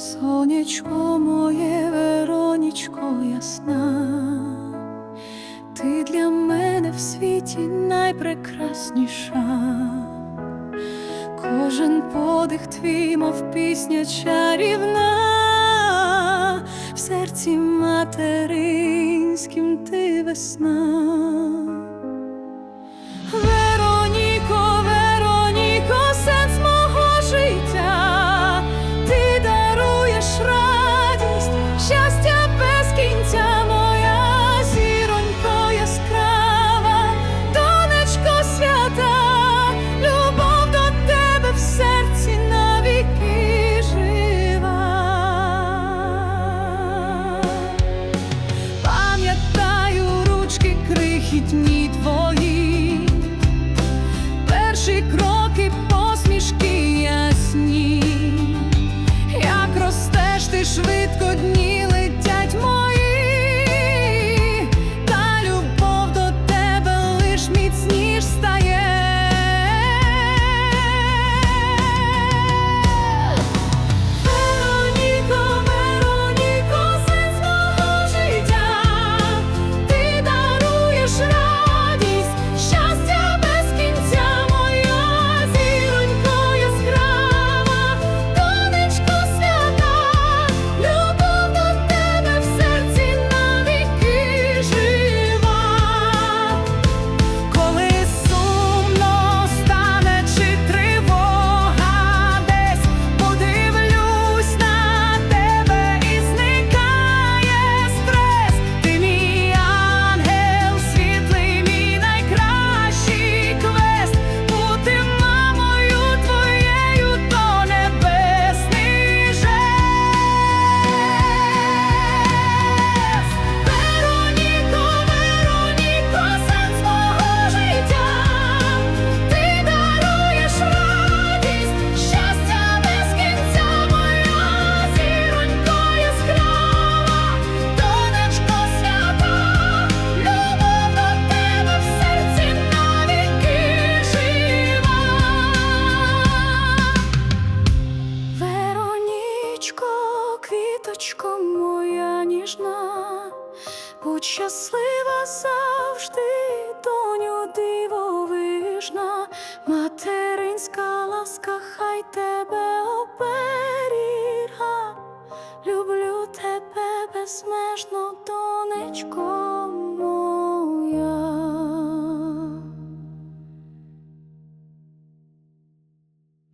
сонечко моє веронічко ясна, ти для мене в світі найпрекрасніша, кожен подих твій, мов пісня чарівна, в серці материнським ти весна. швидко дні летять мої. Квіточко, квіточко моя ніжна, будь щаслива завжди, доню дивовижна, материнська ласка, хай тебе оберіга, люблю тебе безмежно, донечко.